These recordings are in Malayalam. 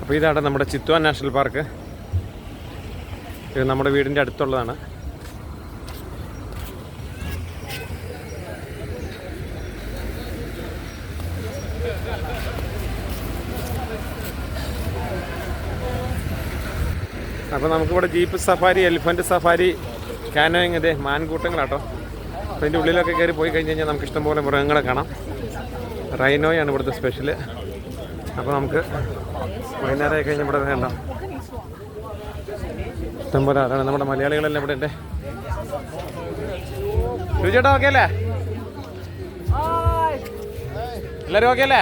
അപ്പോൾ ഇതാണ് നമ്മുടെ ചിത്വാൻ നാഷണൽ പാർക്ക്. ഇത് നമ്മുടെ വീടിന്റെ അടുത്തുള്ളതാണ്. അപ്പോൾ നമുക്കിവിടെ jeep safari elephant safari canoeing ഇതേ മാൻകൂട്ടങ്ങളാട്ടോ. അപ്പോൾ അതിന്റെ ഉള്ളിലൊക്കെ കയറി പോയി കഴിഞ്ഞ് കഴിഞ്ഞാൽ നമുക്ക് ഇഷ്ടംപോലെ മൃഗങ്ങളെ കാണാം. റൈനോയാണ് ഇവിടുത്തെ സ്പെഷ്യൽ അപ്പോൾ നമുക്ക് വൈകുന്നേരമായി കഴിഞ്ഞ് ഇവിടെ വേണ്ട ഇഷ്ടംപോലെ അതാണ് നമ്മുടെ മലയാളികളെല്ലാം ഇവിടെ ഉണ്ട് രുചിയേട്ടാ ഓക്കെ അല്ലേ എല്ലാവരും ഓക്കെ അല്ലേ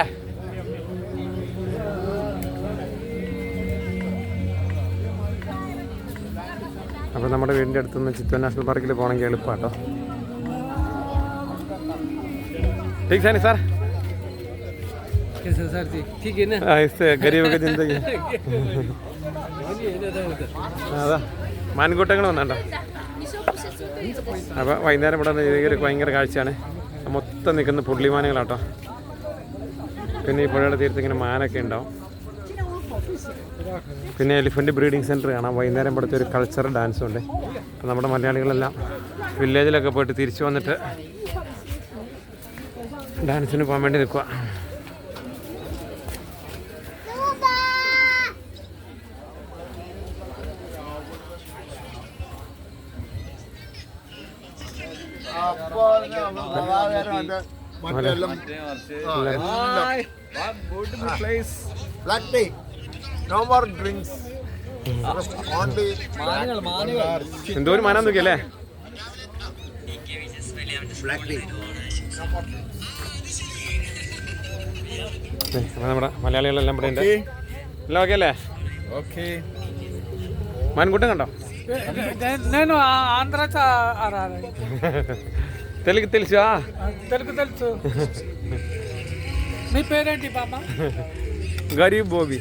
അപ്പോൾ നമ്മുടെ വീടിൻ്റെ അടുത്തുനിന്ന് ചിത്തൂർ നാഷണൽ പാർക്കിൽ പോകണമെങ്കിൽ എളുപ്പമാട്ടോ ठीक है सर कैसे सर जी ठीक है ना इससे गरीब की जिंदगी അതാ മാൻകൂട്ടങ്ങൾ വന്നോ അപ്പോൾ വൈകുന്നേരം ഇവിടെ നിന്ന് ഒരു ഭയങ്കര കാഴ്ചയാണ് മൊത്തം നിൽക്കുന്ന പുള്ളിമാനുകളാട്ടോ പിന്നെ ഈ പുഴയുടെ തീരത്ത് ഇങ്ങനെ മാനൊക്കെ ഉണ്ടാവും പിന്നെ എലിഫൻറ്റ് ബ്രീഡിംഗ് സെൻറ്റർ കാണാം വൈകുന്നേരം ഇവിടുത്തെ ഒരു കൾച്ചറൽ ഡാൻസും ഉണ്ട് അപ്പോൾ നമ്മുടെ മലയാളികളെല്ലാം വില്ലേജിലൊക്കെ പോയിട്ട് തിരിച്ചു വന്നിട്ട് ഡാൻസിന് പോകാൻ വേണ്ടി നിൽക്കുക black tea no more drinks എന്തോ ഒരു മാനം നോക്കിയല്ലേ നമ്മുടെ മലയാളികളെല്ലാം ഇവിടെ ഉണ്ട് എല്ലാം ഓക്കെ അല്ലേ ഓക്കെ മാൻകുട്ടം కണ്ടോ నేను ఆంధ్ర ఆరా తెలుగు తెలుసా తెలుగు తెలుసు మీ పేరేంటి బామ్మ గరీబ్ బోబీ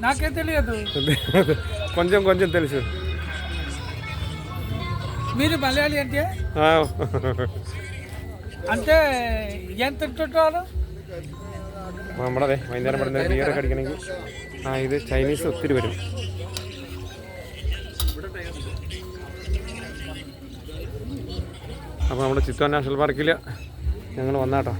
నాకే తెలియదు కొంచెం కొంచెం తెలుసు మీరు మలయాళీ అంటే ఆ, అంటే ఏం తింటుంటారు നമ്മുടെ അതെ വൈകുന്നേരം ഇവിടെ നിന്ന് ബിയറൊക്കെ അടിക്കണമെങ്കിൽ ആ ഇത് ചൈനീസ് ഒത്തിരി വരും അപ്പോൾ നമ്മുടെ ചിത്തോൻ നാഷണൽ പാർക്കിൽ ഞങ്ങൾ വന്നാട്ടോ.